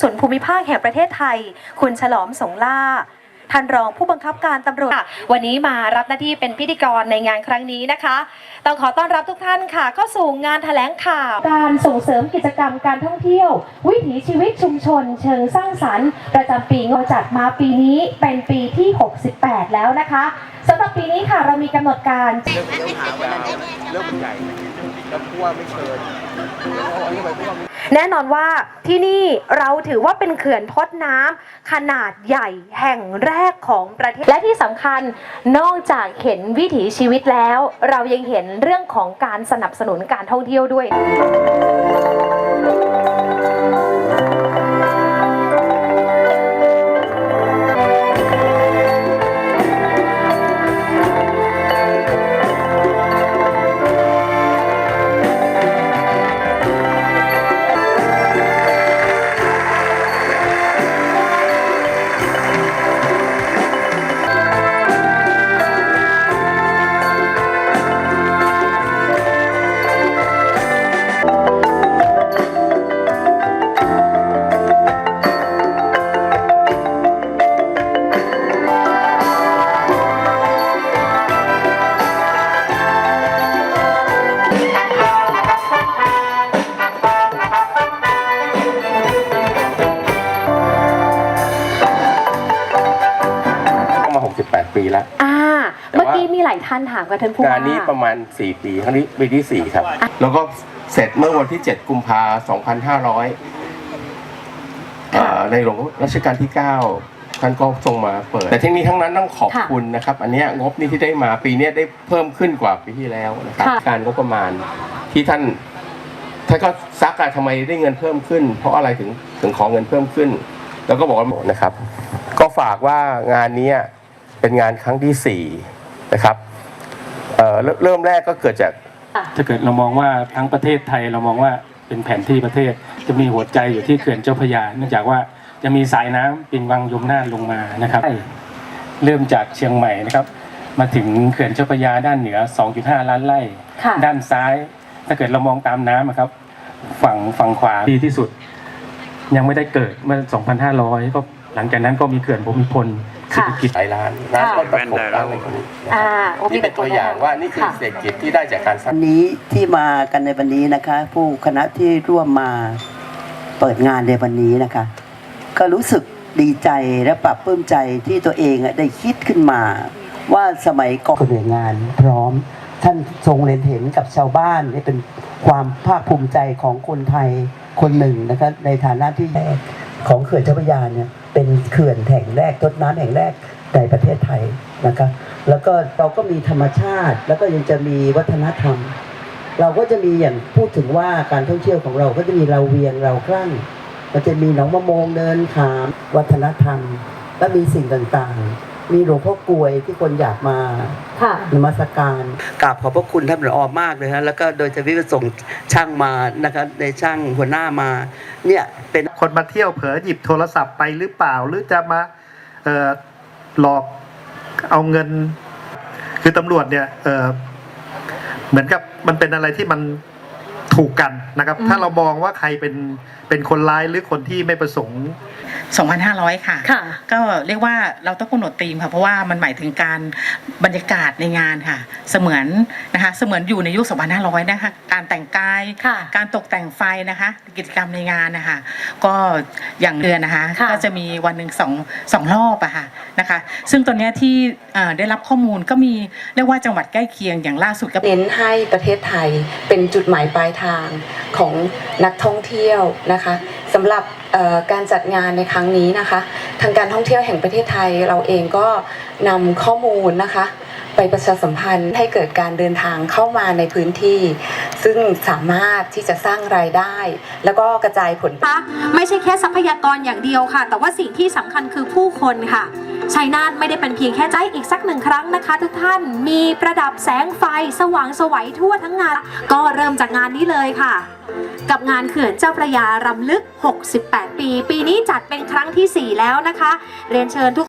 สุนภูมิภาคแห่งประเทศไทย คุณฉลอมสงล่าท่านรองผู้บังคับการตำรวจค่ะวันนี้มารับหน้าที่เป็นพิธีกรในงานครั้งนี้นะคะ ต้องขอต้อนรับทุกท่านค่ะ เข้าสู่งานแถลงข่าว การส่งเสริมกิจกรรมการท่องเที่ยว วิถีชีวิตชุมชน เชิงสร้างสรรค์ประจำปีงบจัดมาปีนี้เป็นปีที่ 68 แล้วนะคะสำหรับปีนี้ค่ะเรามีกำหนดการเรื่องเรื่องหาวันนั้นเรื่องมันใหญ่แล้วผู้ว่าไม่เชิญเอาอันนี้ไปผู้ว่าไม่ แน่นอนว่าที่นี่เราถือว่าเป็นเขื่อนทดน้ำขนาดใหญ่แห่งแรกของประเทศ และที่สำคัญนอกจากเห็นวิถีชีวิตแล้ว เรายังเห็นเรื่องของการสนับสนุนการท่องเที่ยวด้วย แล้ว อ่า แต่เมื่อว่ากี้มีหลายท่านถามกับท่านผู้งาว่านนี้ประมาณ 4 ปีครั้งนี้ปีที่4 ครับ แล้วก็เสร็จเมื่อวันที่ 7 กุมภา2500เอ่อในหลวงรัชกาลที่ 9 ท่านก็ทรงมาเปิด แต่ทั้งนี้ทั้งนั้นต้องขอบคุณนะครับ อันเนี้ยงบนี้ที่ได้มาปีเนี้ยได้เพิ่มขึ้นกว่าปีที่แล้วนะครับการงบประมาณที่ท่านท่านก็ซักอะทำไมได้เงินเพิ่มขึ้น เพราะอะไรถึงถึงขอเงินเพิ่มขึ้น แล้วก็บอกว่านะครับ ก็ฝากว่างานเนี้ย เป็นงานครั้งที่สี่นะครับเอ่อเริ่มเริ่มแรกก็เกิดจาก ถ้าเกิดเรามองว่าทั้งประเทศไทยเรามองว่าเป็นแผนที่ประเทศจะมีหัวใจอยู่ที่เขื่อนเจ้าพระยาเนื่องจากว่าจะมีสายน้ำปิงวังยมน่านลงมานะครับ เริ่มจากเชียงใหม่นะครับ มาถึงเขื่อนเจ้าพระยาด้านเหนือ 2.5 ล้านไร่ ค่ะ ด้านซ้าย ถ้าเกิดเรามองตามน้ำอะครับ ฝั่งฝั่งขวาดีที่สุด ยังไม่ได้เกิดเมื่อ 2,500 ก็หลังจากนั้นก็มีเขื่อนภูมิพล เศรษฐกิจหลายล้านน้ำก็ตกตกล้านอะไรพวกนี้นะอ่าครับโนี่เป็นตัวอย่างว่านี่คือค่ะเศรษฐกิจที่ได้จากการสร้าง วันนี้ที่มากันในวันนี้นะคะ ผู้คณะที่ร่วมมาเปิดงานในวันนี้นะคะ ก็รู้สึกดีใจและปรับปลื้มใจที่ตัวเองอะได้คิดขึ้นมา ว่าสมัยก่อนหน่วยงาน พร้อมท่านทรงเล็งเห็นกับชาวบ้านนี่เป็นความภาคภูมิใจของคนไทยคนหนึ่งนะคะในฐานะที่แรกของเขื่อนเจ้าพระยาเนี่ย เป็นเขื่อนแห่งแรกทดน้ำแห่งแรกในประเทศไทยนะคะแล้วก็เราก็มีธรรมชาติ แล้วก็ยังจะมีวัฒนธรรม เราก็จะมีอย่างพูดถึงว่าการท่องเที่ยวของเราก็จะมีเราเวียงเราคลั่งมันจะมีหนองมะโมงเนินขาม วัฒนธรรม และมีสิ่งต่างๆ มีหลวงพ่อกลวยที่คนอยากมาค่ะนมัสการกราบขอบพระคุณท่านผอมากเลยฮะแล้วก็โดยจะวิส่งช่างมานะคะในช่างหัวหน้ามา เนี่ยเป็นคนมาเที่ยวเผลอหยิบโทรศัพท์ไปหรือเปล่าหรือจะมาเอ่อหลอกเอาเงิน คือตำรวจเนี่ยเอ่อเหมือนกับมันเป็นอะไรที่มันถูกกันนะครับอืมถ้าเรามองว่าใครเป็นเป็นคนร้ายหรือคนที่ไม่ประสงค์ 2,500 ค่ะ ค่ะ ก็เรียกว่าเราต้องกำหนดธีมค่ะ เพราะว่ามันหมายถึงการบรรยากาศในงานค่ะ เสมือนนะคะเสมือนอยู่ในยุค 2,500 นะคะ การแต่งกาย ค่ะ การตกแต่งไฟนะคะ กิจกรรมในงานนะคะ ก็อย่างเดือนนะคะ ค่ะ ก็จะมีวันหนึ่งสองสองรอบอะค่ะนะคะ ซึ่งตอนเนี้ยที่เอ่อได้รับข้อมูลก็มีเรียกว่าจังหวัดใกล้เคียงอย่างล่าสุดก็ เน้นให้ประเทศไทยเป็นจุดหมายปลายทางของนักท่องเที่ยวนะคะ สำหรับการจัดงานในครั้งนี้นะคะ ทางการท่องเที่ยวแห่งประเทศไทยเราเองก็นำข้อมูลนะคะ ไปประชาสัมพันธ์ให้เกิดการเดินทางเข้ามาในพื้นที่ ซึ่งสามารถที่จะสร้างรายได้ แล้วก็กระจายผลคะไม่ใช่แค่ทรัพยากรอย่างเดียวค่ะ แต่ว่าสิ่งที่สำคัญคือผู้คนค่ะ ชัยนาทไม่ได้เป็นเพียงแค่ใจอีกสักหนึ่งครั้งนะคะ ทุกท่านมีประดับแสงไฟสว่างสวัยทั่วทั้งงาน ก็เริ่มจากงานนี้เลยค่ะ กับงานเขื่อนเจ้าพระยารำลึก 68 ปี ปีนี้จัดเป็นครั้งทีสี่4 แล้วนะคะ เรียนเชิญทุก